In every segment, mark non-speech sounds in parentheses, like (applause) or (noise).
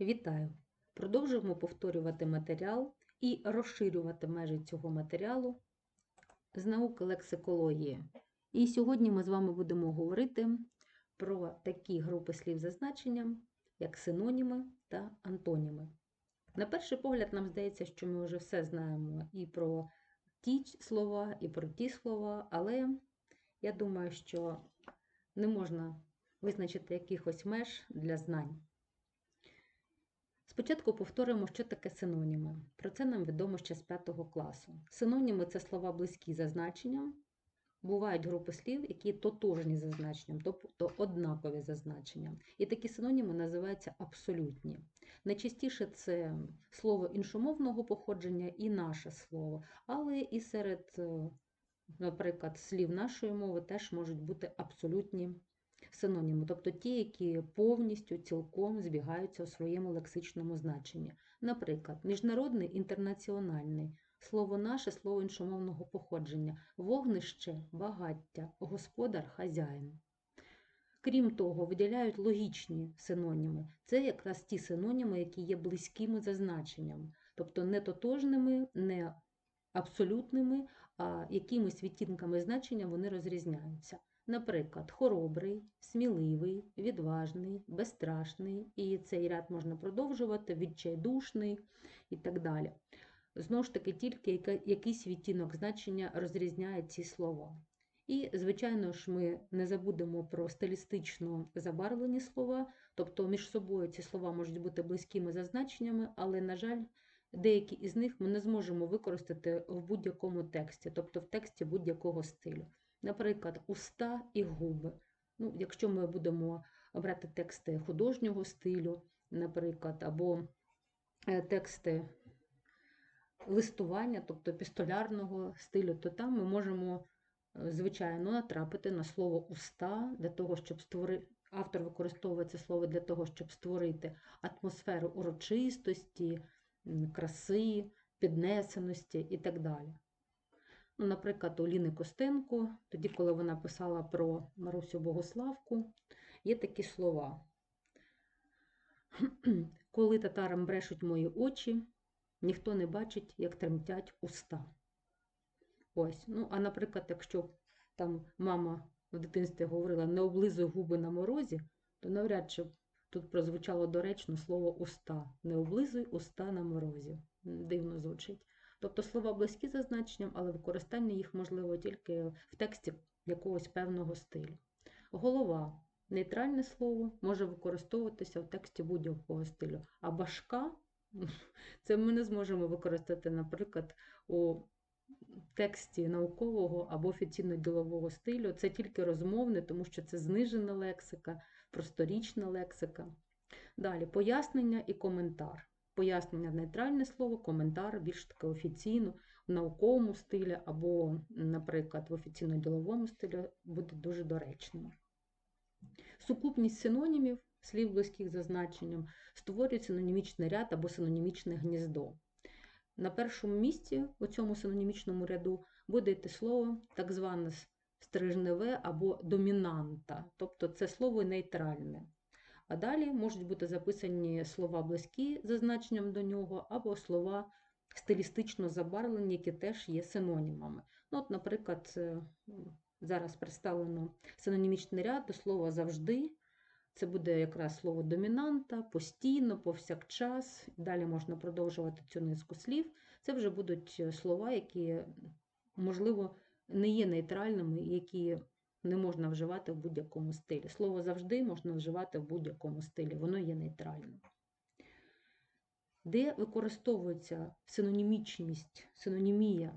Вітаю! Продовжуємо повторювати матеріал і розширювати межі цього матеріалу з науки лексикології. І сьогодні ми з вами будемо говорити про такі групи слів за значенням, як синоніми та антоніми. На перший погляд, нам здається, що ми вже все знаємо і про ті слова, і про ті слова, але я думаю, що не можна визначити якихось меж для знань. Спочатку повторимо, що таке синоніми. Про це нам відомо ще з 5 класу. Синоніми це слова близькі за значенням. Бувають групи слів, які тотожні за значенням, тобто однакові за значенням. І такі синоніми називаються абсолютні. Найчастіше це слово іншомовного походження і наше слово, але і серед, е, наприклад, слів нашої мови теж можуть бути абсолютні синоніми, тобто ті, які повністю цілком збігаються у своєму лексичному значенні. Наприклад, міжнародний інтернаціональний, слово наше, слово іншомовного походження, вогнище, багаття, господар, хазяїн. Крім того, виділяють логічні синоніми. Це якраз ті синоніми, які є близькими за значенням, тобто не тотожними, не абсолютними, а якимись відтінками значення вони розрізняються. Наприклад, хоробрий, сміливий, відважний, безстрашний, і цей ряд можна продовжувати, відчайдушний і так далі. Знову ж таки, тільки якийсь відтінок значення розрізняє ці слова. І, звичайно ж, ми не забудемо про стилістично забарвлені слова, тобто між собою ці слова можуть бути близькими за значеннями, але, на жаль, деякі із них ми не зможемо використати в будь-якому тексті, тобто в тексті будь-якого стилю. Наприклад, уста і губи. Ну, Якщо ми будемо брати тексти художнього стилю, наприклад, або е, тексти листування, тобто пістолярного стилю, то там ми можемо, е, звичайно, натрапити на слово уста для того, щоб створити. Автор використовує це слово для того, щоб створити атмосферу урочистості, краси, піднесеності і так далі. Ну, Наприклад, у Ліни Костенко, тоді, коли вона писала про Марусю Богославку, є такі слова. (clears throat) Коли татарам брешуть мої очі, ніхто не бачить, як тремтять уста. Ось. Ну, А наприклад, якщо там мама в дитинстві говорила не облизуй губи на морозі, то навряд чи тут прозвучало доречно слово уста. Не облизуй уста на морозі. Дивно звучить. Тобто слова близькі за значенням, але використання їх можливо тільки в тексті якогось певного стилю. Голова нейтральне слово може використовуватися в тексті будь-якого стилю. А башка це ми не зможемо використати, наприклад, у тексті наукового або офіційно-ділового стилю. Це тільки розмовне, тому що це знижена лексика, просторічна лексика. Далі пояснення і коментар пояснення нейтральне слово, коментар більш таки офіційно, в науковому стилі або, наприклад, в офіційно-діловому стилі буде дуже доречним. Сукупність синонімів, слів близьких за значенням, створює синонімічний ряд або синонімічне гніздо. На першому місці у цьому синонімічному ряду буде йти слово так зване стрижневе або домінанта, тобто це слово нейтральне. А далі можуть бути записані слова близькі за значенням до нього, або слова стилістично забарвлені, які теж є синонімами. Ну, от, Наприклад, зараз представлено синонімічний ряд до слова завжди. Це буде якраз слово домінанта, постійно, повсякчас. Далі можна продовжувати цю низку слів. Це вже будуть слова, які, можливо, не є нейтральними, які не можна вживати в будь-якому стилі. Слово завжди можна вживати в будь-якому стилі, воно є нейтральним. Де використовується синонімічність, синонімія?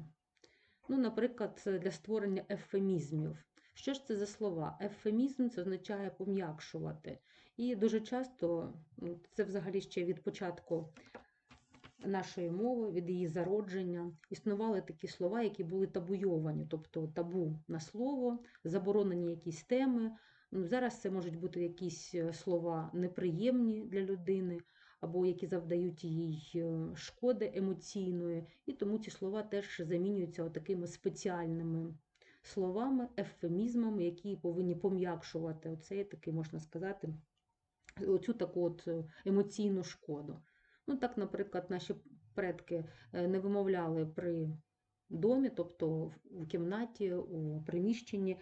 Ну, Наприклад, для створення ефемізмів. Що ж це за слова? Ефемізм це означає пом'якшувати. І дуже часто, ну, це взагалі ще від початку нашої мови, від її зародження, існували такі слова, які були табуйовані, тобто табу на слово, заборонені якісь теми. Ну, Зараз це можуть бути якісь е, слова неприємні для людини, або які завдають їй е, шкоди емоційної, і тому ці слова теж замінюються такими спеціальними словами, ефемізмами, які повинні пом'якшувати оцей такий, можна сказати, оцю таку от е, емоційну шкоду. Ну, так, наприклад, наші предки е, не вимовляли при домі, тобто в- кімнаті, у приміщенні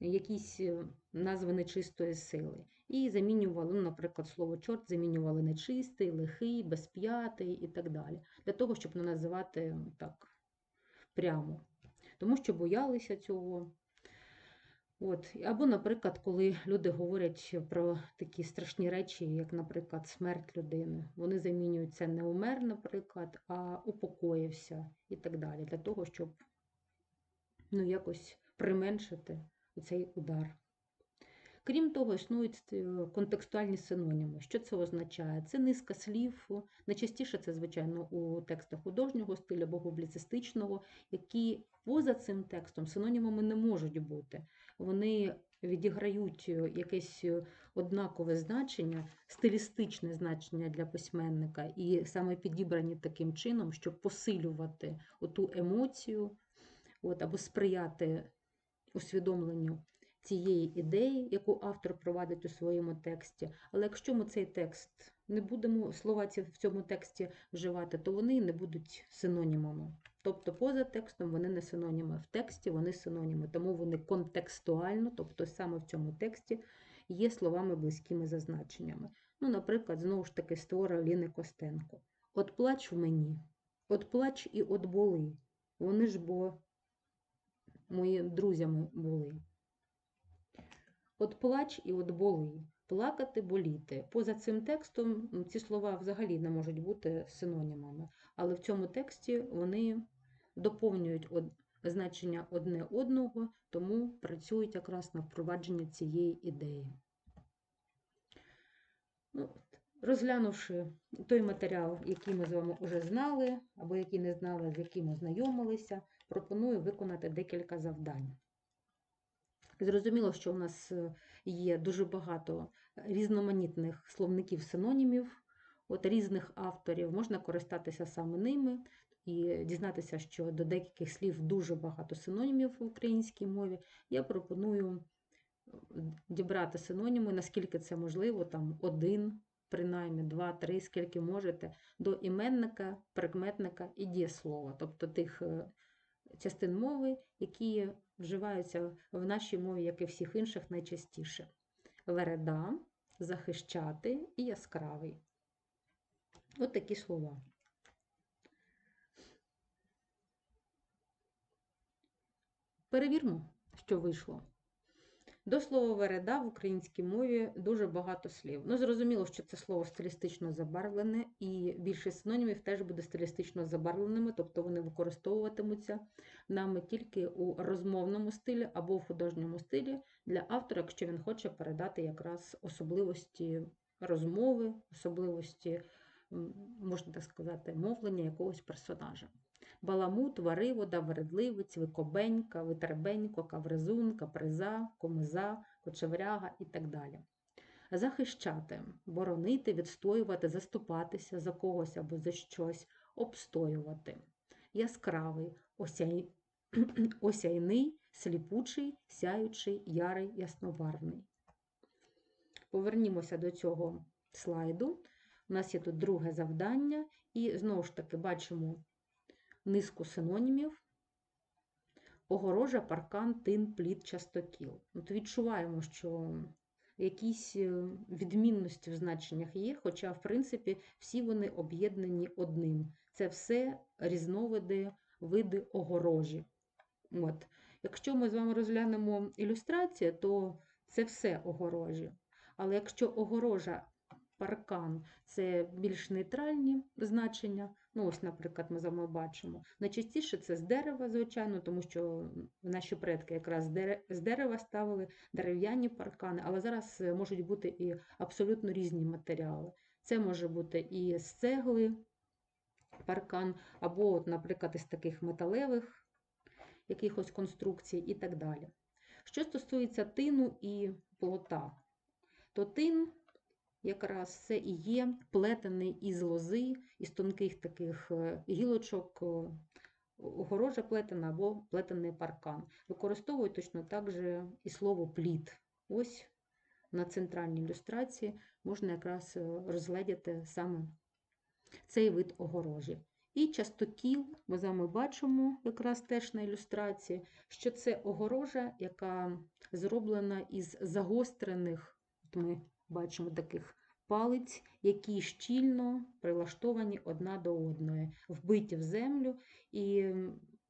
якісь е, назви нечистої сили. І замінювали, ну, наприклад, слово чорт замінювали нечистий, лихий, безп'ятий і так далі. Для того, щоб не називати так прямо. Тому що боялися цього. От. Або, наприклад, коли люди говорять про такі страшні речі, як, наприклад, смерть людини, вони замінюють це не умер, наприклад, а упокоївся і так далі, для того, щоб ну, якось применшити цей удар. Крім того, існують е, контекстуальні синоніми. Що це означає? Це низка слів, найчастіше це, звичайно, у текстах художнього стилю або публіцистичного, які поза цим текстом синонімами не можуть бути. Вони відіграють е, якесь е, однакове значення, стилістичне значення для письменника, і саме підібрані таким чином, щоб посилювати оту емоцію от, або сприяти усвідомленню цієї ідеї, яку автор провадить у своєму тексті. Але якщо ми цей текст не будемо слова в цьому тексті вживати, то вони не будуть синонімами. Тобто, поза текстом вони не синоніми, в тексті вони синоніми, тому вони контекстуально, тобто саме в цьому тексті, є словами близькими за значеннями. Ну, наприклад, знову ж таки, створа Ліни Костенко. От плач в мені, от плач і от боли. Вони ж бо мої друзями були. От плач і от боли. Плакати, боліти. Поза цим текстом ці слова взагалі не можуть бути синонімами, але в цьому тексті вони доповнюють значення одне одного, тому працюють якраз на впровадження цієї ідеї. Ну, розглянувши той матеріал, який ми з вами вже знали, або який не знали, з яким ознайомилися, пропоную виконати декілька завдань. Зрозуміло, що у нас е, є дуже багато різноманітних словників синонімів, от різних авторів. Можна користатися саме ними і дізнатися, що до деяких слів дуже багато синонімів в українській мові. Я пропоную дібрати синоніми, наскільки це можливо, там один, принаймні два, три, скільки можете, до іменника, прикметника і дієслова, тобто тих е, частин мови, які вживаються в нашій мові, як і всіх інших, найчастіше. Вереда, захищати і яскравий. От такі слова. Перевірмо, що вийшло. До слова вереда в українській мові дуже багато слів. Ну, зрозуміло, що це слово стилістично забарвлене, і більшість синонімів теж буде стилістично забарвленими, тобто вони використовуватимуться нами тільки у розмовному стилі або в художньому стилі для автора, якщо він хоче передати якраз особливості розмови, особливості, можна так сказати, мовлення якогось персонажа. Баламут, варивода, вередливець, викобенька, витербенько, кавризун, каприза, комиза, кочевряга і так далі. Захищати, боронити, відстоювати, заступатися за когось або за щось, обстоювати. Яскравий, осяй... (clears throat) осяйний, сліпучий, сяючий, ярий, яснобарвний. Повернімося до цього слайду. У нас є тут друге завдання, і знову ж таки бачимо низку синонімів. Огорожа, паркан, тин, плід, частокіл. От відчуваємо, що якісь е, відмінності в значеннях є, хоча, в принципі, всі вони об'єднані одним. Це все різновиди, види огорожі. От. Якщо ми з вами розглянемо ілюстрацію, то це все огорожі. Але якщо огорожа, паркан це більш нейтральні значення, ну ось, наприклад, ми з вами бачимо. Найчастіше це з дерева, звичайно, тому що наші предки якраз з дерева ставили дерев'яні паркани, але зараз е, можуть бути і абсолютно різні матеріали. Це може бути і з цегли паркан, або, от, наприклад, із таких металевих якихось конструкцій і так далі. Що стосується тину і плота, то тин якраз це і є плетений із лози, із тонких таких е, гілочок, е, огорожа плетена або плетений паркан. Використовують точно так же і слово плід. Ось на центральній ілюстрації можна якраз е, розгледіти саме цей вид огорожі. І частокіл ми з вами бачимо якраз теж на ілюстрації, що це огорожа, яка зроблена із загострених, от ми бачимо таких палиць, які щільно прилаштовані одна до одної, вбиті в землю. І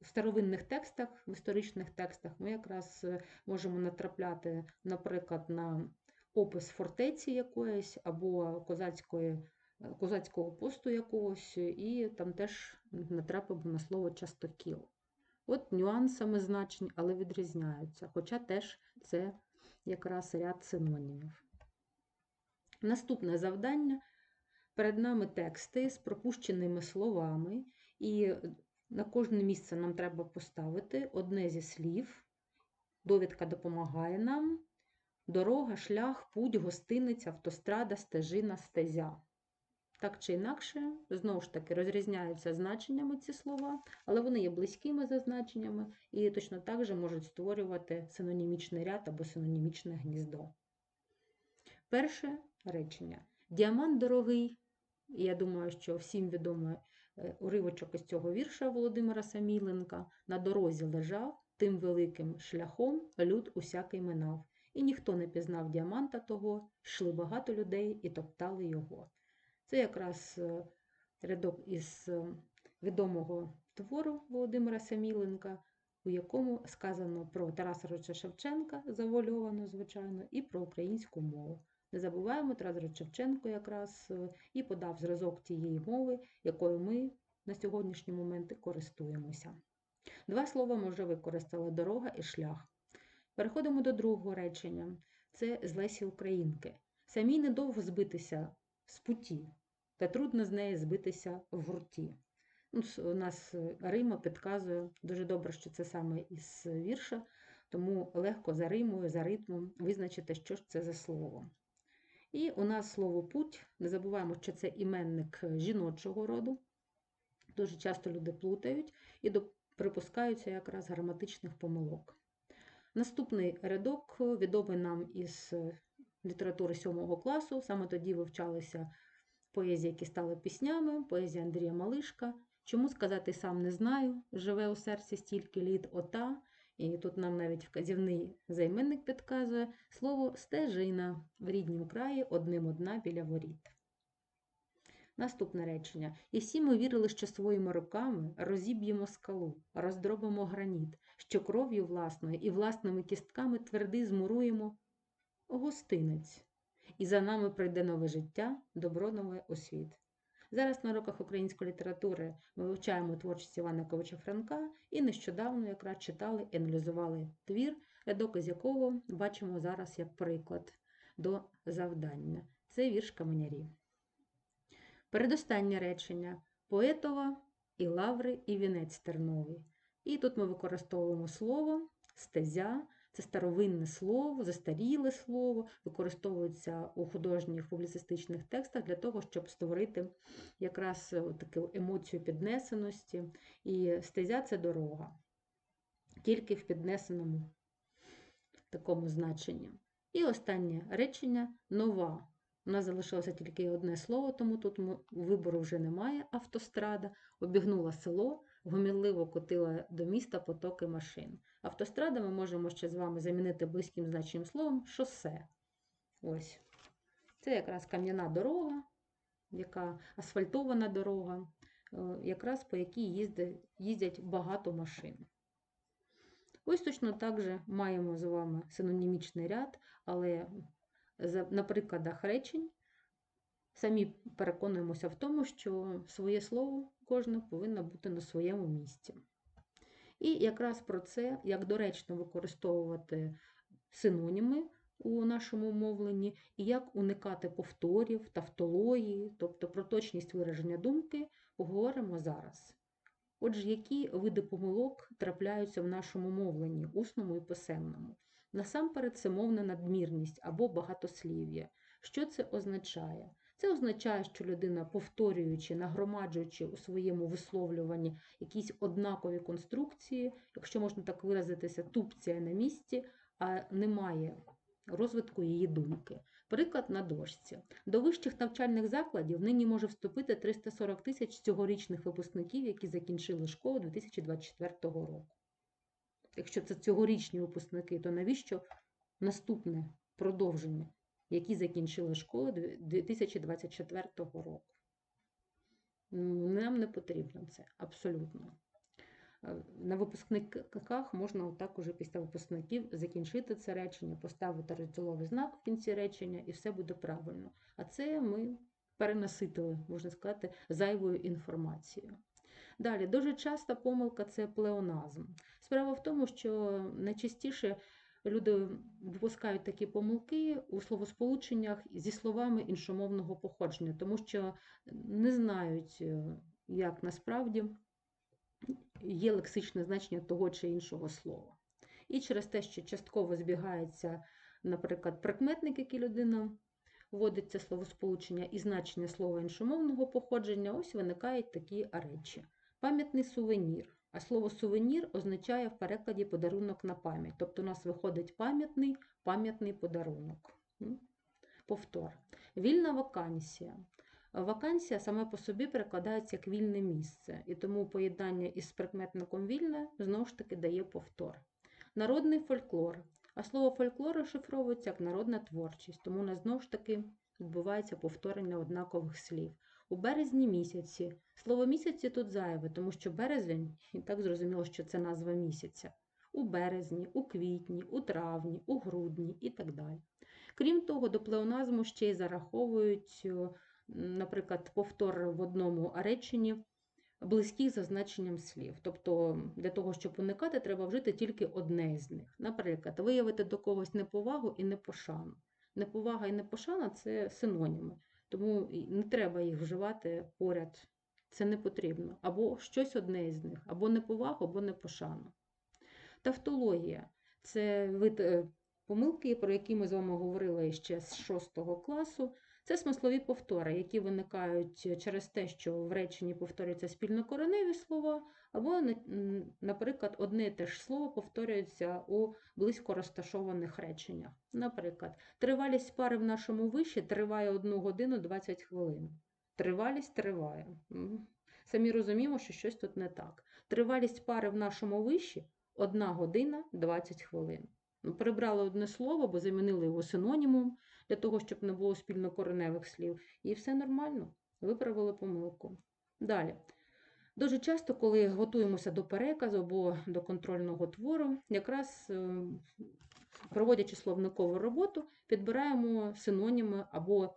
в старовинних текстах, в історичних текстах, ми якраз е, можемо натрапляти, наприклад, на опис фортеці якоїсь або козацької, е, козацького посту якогось, і там теж натрапимо на слово частокіл. От нюансами значень, але відрізняються, хоча теж це якраз ряд синонімів. Наступне завдання. Перед нами тексти з пропущеними словами, і на кожне місце нам треба поставити одне зі слів. Довідка допомагає нам. Дорога, шлях, путь, гостиниця, автострада, стежина, стезя. Так чи інакше, знову ж таки, розрізняються значеннями ці слова, але вони є близькими за значеннями і точно так же можуть створювати синонімічний ряд або синонімічне гніздо. Перше речення. Діамант дорогий, я думаю, що всім відомо е, уривочок із цього вірша Володимира Саміленка, на дорозі лежав, тим великим шляхом люд усякий минав. І ніхто не пізнав діаманта того, йшли багато людей і топтали його. Це якраз е, рядок із е, відомого твору Володимира Саміленка, у якому сказано про Тараса Роча Шевченка, завольовано, звичайно, і про українську мову. Не забуваємо, Тарас Шевченко якраз е, і подав зразок тієї мови, якою ми на сьогоднішній момент користуємося. Два слова ми вже використали дорога і шлях. Переходимо до другого речення. Це з Лесі Українки. Самій недовго збитися з путі, та трудно з неї збитися в гурті. Ну, У нас е, Рима підказує дуже добре, що це саме із вірша, тому легко за римою, за ритмом визначити, що ж це за слово. І у нас слово путь. Не забуваємо, що це іменник е, жіночого роду. Дуже часто люди плутають і припускаються якраз граматичних помилок. Наступний рядок е, відомий нам із е, літератури 7 класу. Саме тоді вивчалися поезії, які стали піснями, поезія Андрія Малишка. Чому сказати сам не знаю, живе у серці стільки літ ота. І тут нам навіть вказівний займенник підказує слово стежина в ріднім краї одним одна біля воріт. Наступне речення. І всі ми вірили, що своїми руками розіб'ємо скалу, роздробимо граніт, що кров'ю власною і власними кістками твердий змуруємо гостинець. І за нами прийде нове життя, добро нове у світ. Зараз на уроках української літератури ми вивчаємо творчість Івана Ковича Франка і нещодавно якраз читали і аналізували твір, рядок із якого бачимо зараз як приклад до завдання. Це вірш каменярі. Передостаннє речення поетова і лаври, і вінець терновий. І тут ми використовуємо слово стезя, це старовинне слово, застаріле слово, використовується у художніх публіцистичних текстах для того, щоб створити якраз таку емоцію піднесеності. І стезя це дорога, тільки в піднесеному такому значенні. І останнє речення нова. У нас залишилося тільки одне слово, тому тут вибору вже немає. Автострада обігнула село, гомінливо котила до міста потоки машин. Автострада ми можемо ще з вами замінити близьким значенням словом шосе. Ось. Це якраз кам'яна дорога, яка асфальтована дорога, е, якраз по якій їздять, їздять багато машин. Ось точно так же маємо з вами синонімічний ряд, але на прикладах речень самі переконуємося в тому, що своє слово кожне повинно бути на своєму місці. І якраз про це, як доречно використовувати синоніми у нашому мовленні, і як уникати повторів, тавтології, тобто про точність вираження думки, поговоримо зараз. Отже, які види помилок трапляються в нашому мовленні, усному і писемному? Насамперед, це мовна надмірність або багатослів'я. Що це означає? Це означає, що людина, повторюючи, нагромаджуючи у своєму висловлюванні якісь однакові конструкції, якщо можна так виразитися, тупція на місці, а немає розвитку її думки. Приклад на дошці. До вищих навчальних закладів нині може вступити 340 тисяч цьогорічних випускників, які закінчили школу 2024 року. Якщо це цьогорічні випускники, то навіщо наступне продовження, які закінчили школу 2024 року? Нам не потрібно це абсолютно. Е, На випускниках можна отак уже після випускників закінчити це речення, поставити розділовий знак в кінці речення, і все буде правильно. А це ми перенаситили, можна сказати, зайвою інформацією. Далі, дуже часта помилка це плеоназм. Справа в тому, що найчастіше люди допускають такі помилки у словосполученнях зі словами іншомовного походження, тому що не знають, е, як насправді є лексичне значення того чи іншого слова. І через те, що частково збігається, наприклад, прикметник, який людина вводить словосполучення, і значення слова іншомовного походження, ось виникають такі речі. Пам'ятний сувенір. А слово сувенір означає в перекладі подарунок на пам'ять. Тобто у нас виходить пам'ятний пам'ятний подарунок. Повтор. Вільна вакансія. Вакансія саме по собі перекладається як вільне місце, і тому поєднання із прикметником вільне знову ж таки дає повтор. Народний фольклор. А слово фольклор розшифровується як народна творчість, тому у нас знову ж таки відбувається повторення однакових слів. У березні місяці. Слово місяці тут зайве, тому що березень, і так зрозуміло, що це назва місяця. У березні, у квітні, у травні, у грудні і так далі. Крім того, до плеоназму ще й зараховують, наприклад, повтор в одному реченні близьких за значенням слів. Тобто, для того, щоб уникати, треба вжити тільки одне з них. Наприклад, виявити до когось неповагу і непошану. Неповага і непошана це синоніми. Тому не треба їх вживати поряд. Це не потрібно. Або щось одне із них, або неповагу, або непошану. Тавтологія це вид е, помилки, про які ми з вами говорили ще з 6 класу. Це смислові повтори, які виникають через те, що в реченні повторюються спільнокореневі слова, або, наприклад, одне і те ж слово повторюється у близько розташованих реченнях. Наприклад, тривалість пари в нашому виші триває 1 годину 20 хвилин. Тривалість триває. Самі розуміємо, що щось тут не так. Тривалість пари в нашому виші 1 година 20 хвилин. Прибрали одне слово, бо замінили його синонімом для того, щоб не було спільнокореневих слів. І все нормально, виправили помилку. Далі. Дуже часто, коли готуємося до переказу або до контрольного твору, якраз проводячи словникову роботу, підбираємо синоніми або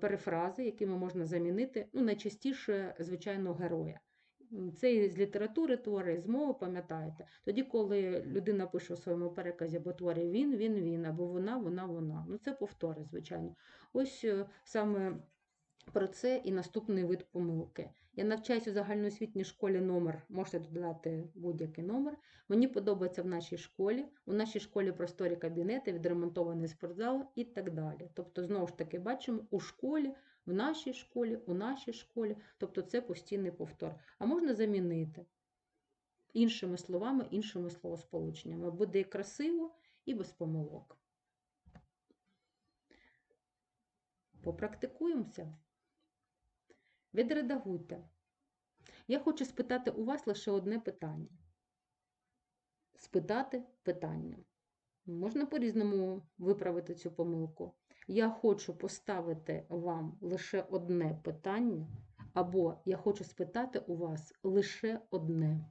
перефрази, якими можна замінити, ну, найчастіше, звичайно, героя. Це з літератури твори, з мови, пам'ятаєте. Тоді, коли людина пише у своєму переказі або творі він, він, він, або вона, вона, вона. Ну, це повтори, звичайно. Ось саме про це і наступний вид помилки. Я навчаюсь у загальноосвітній школі номер, можете додати будь-який номер. Мені подобається в нашій школі. У нашій школі просторі кабінети, відремонтований спортзал і так далі. Тобто, знову ж таки, бачимо, у школі, в нашій школі, у нашій школі, тобто це постійний повтор. А можна замінити іншими словами, іншими словосполученнями. Буде і красиво, і без помилок. Попрактикуємося. Відредагуйте. Я хочу спитати у вас лише одне питання. Спитати питання. Можна по-різному виправити цю помилку. Я хочу поставити вам лише одне питання, або я хочу спитати у вас лише одне.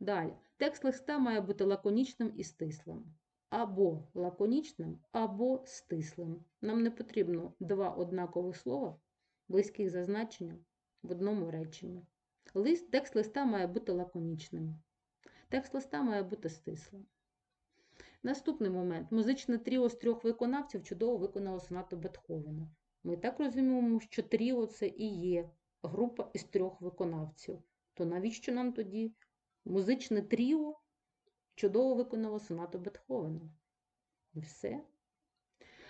Далі, текст листа має бути лаконічним і стислим. Або лаконічним, або стислим. Нам не потрібно два однакових слова, близьких за значенням, в одному реченні. Лист, Текст листа має бути лаконічним. Текст листа має бути стислим. Наступний момент. Музичне тріо з трьох виконавців чудово виконало сонату Бетховена. Ми так розуміємо, що тріо це і є група із трьох виконавців. То навіщо нам тоді музичне тріо чудово виконало сонату Бетховена? І все.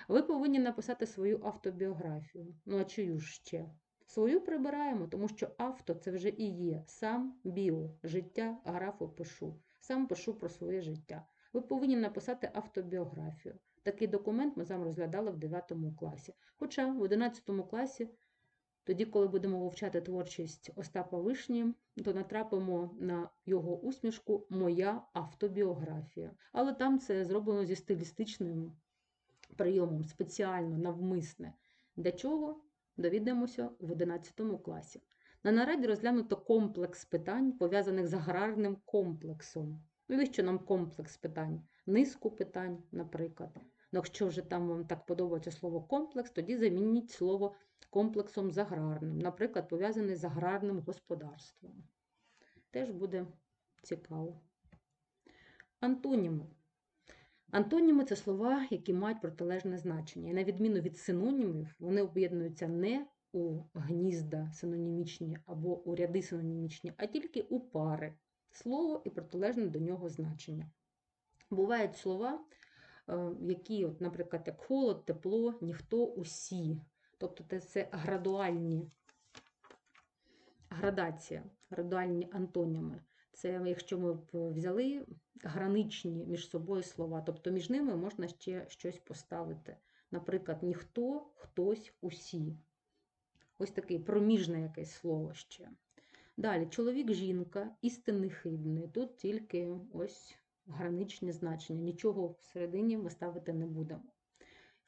Ви повинні написати свою автобіографію. Ну, а чию ж ще? Свою прибираємо, тому що авто це вже і є сам біо, життя, графу пишу. Сам пишу про своє життя. Ви повинні написати автобіографію. Такий документ ми з вами розглядали в 9 класі. Хоча в 11 класі, тоді, коли будемо вивчати творчість Остапа Вишні, то натрапимо на його усмішку Моя автобіографія. Але там це зроблено зі стилістичним прийомом, спеціально, навмисне. Для чого? Довідаємося в 11 класі. На нараді розглянуто комплекс питань, пов'язаних з аграрним комплексом. Навіщо нам комплекс питань? Низку питань, наприклад. Ну, якщо вже там вам так подобається слово комплекс, тоді замініть слово комплексом з аграрним, наприклад, пов'язаний з аграрним господарством. Теж буде цікаво. Антоніми. Антоніми це слова, які мають протилежне значення. І на відміну від синонімів, вони об'єднуються не у гнізда синонімічні або у ряди синонімічні, а тільки у пари слово і протилежне до нього значення. Бувають слова, е, які, от, наприклад, як холод, тепло, ніхто, усі. Тобто це градуальні градація, градуальні антоніми. Це якщо ми б взяли граничні між собою слова, тобто між ними можна ще щось поставити. Наприклад, ніхто, хтось, усі. Ось таке проміжне якесь слово ще. Далі, чоловік, жінка, істинний хибний. Тут тільки ось граничні значення. Нічого всередині ми ставити не будемо.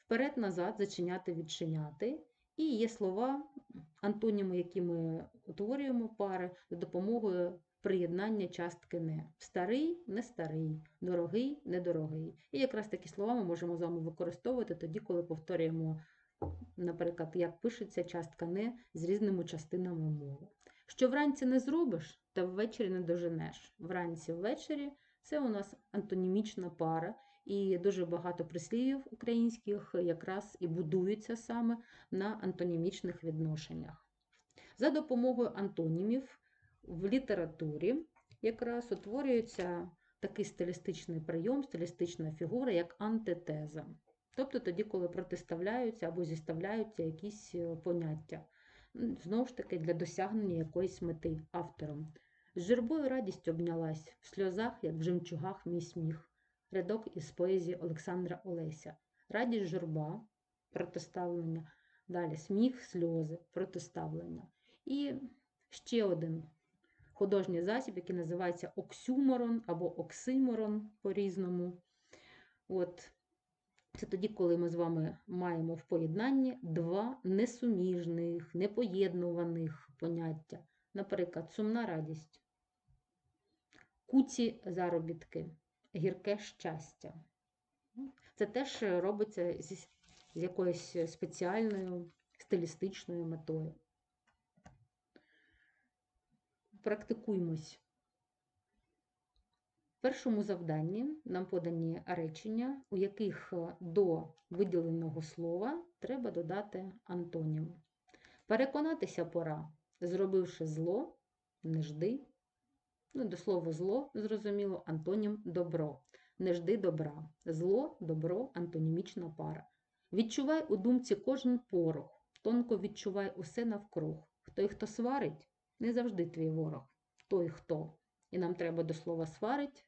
Вперед-назад, зачиняти, відчиняти. І є слова, антоніми, які ми утворюємо пари за допомогою приєднання частки не. Старий, не старий, дорогий, недорогий. І якраз такі слова ми можемо з вами використовувати тоді, коли повторюємо, наприклад, як пишеться частка не з різними частинами мови. Що вранці не зробиш, та ввечері не доженеш. Вранці ввечері це у нас антонімічна пара, і дуже багато прислів'їв українських якраз і будуються саме на антонімічних відношеннях. За допомогою антонімів в літературі якраз утворюється такий стилістичний прийом, стилістична фігура, як антитеза. Тобто тоді, коли протиставляються або зіставляються якісь е, поняття знову ж таки для досягнення якоїсь мети автором. З журбою радість обнялась, в сльозах, як в жемчугах, мій сміх. Рядок із поезії Олександра Олеся. Радість журба, протиставлення. Далі сміх, сльози, протиставлення. І ще один художній засіб, який називається оксюморон або оксиморон по-різному. От це тоді, коли ми з вами маємо в поєднанні два несуміжних, непоєднуваних поняття. Наприклад, сумна радість, куці заробітки, гірке щастя. Це теж робиться з якоюсь спеціальною стилістичною метою. Практикуймось першому завданні нам подані речення, у яких е, до виділеного слова треба додати антонім. Переконатися пора, зробивши зло, не жди. Ну, до слова зло, зрозуміло, антонім добро. Не жди добра. Зло, добро, антонімічна пара. Відчувай у думці кожен порох, тонко відчувай усе навкруг. Той, хто сварить, не завжди твій ворог. Той хто. І нам треба до слова сварить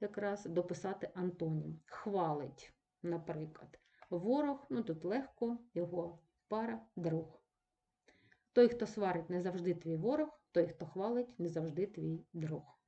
якраз дописати антонім. Хвалить, наприклад. Ворог, ну тут легко, його пара друг. Той, хто сварить, не завжди твій ворог, той, хто хвалить, не завжди твій друг.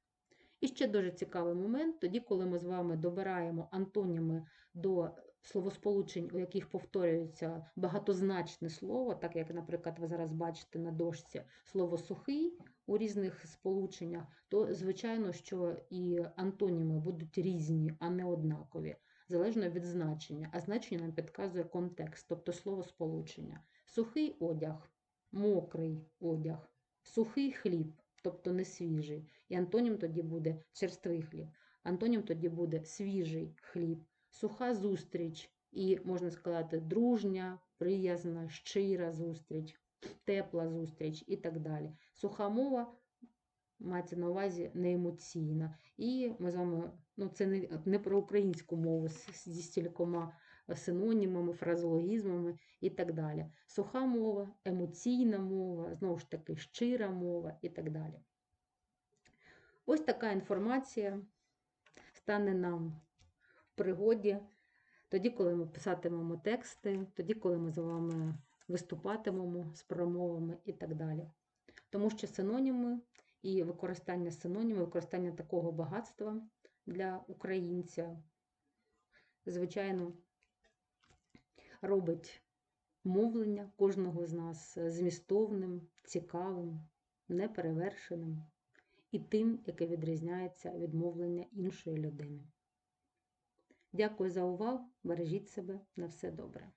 І ще дуже цікавий момент, тоді, коли ми з вами добираємо антоніми до словосполучень, у яких повторюється багатозначне слово, так як, наприклад, ви зараз бачите на дошці слово сухий у різних сполученнях, то, звичайно, що і антоніми будуть різні, а не однакові, залежно від значення. А значення нам підказує контекст, тобто словосполучення. Сухий одяг, мокрий одяг, сухий хліб, тобто не свіжий. І антонім тоді буде черствий хліб. Антонім тоді буде свіжий хліб суха зустріч, і, можна сказати, дружня, приязна, щира зустріч, тепла зустріч і так далі. Суха мова мається на увазі не емоційна. І ми з вами, ну це не, не про українську мову зі стількома синонімами, фразологізмами і так далі. Суха мова, емоційна мова, знову ж таки, щира мова і так далі. Ось така інформація стане нам в пригоді тоді, коли ми писатимемо тексти, тоді, коли ми з вами виступатимемо з промовами і так далі. Тому що синоніми і використання синонімів, використання такого багатства для українця, звичайно, робить мовлення кожного з нас змістовним, цікавим, неперевершеним і тим, яке відрізняється від мовлення іншої людини. Дякую за увагу. Бережіть себе на все добре.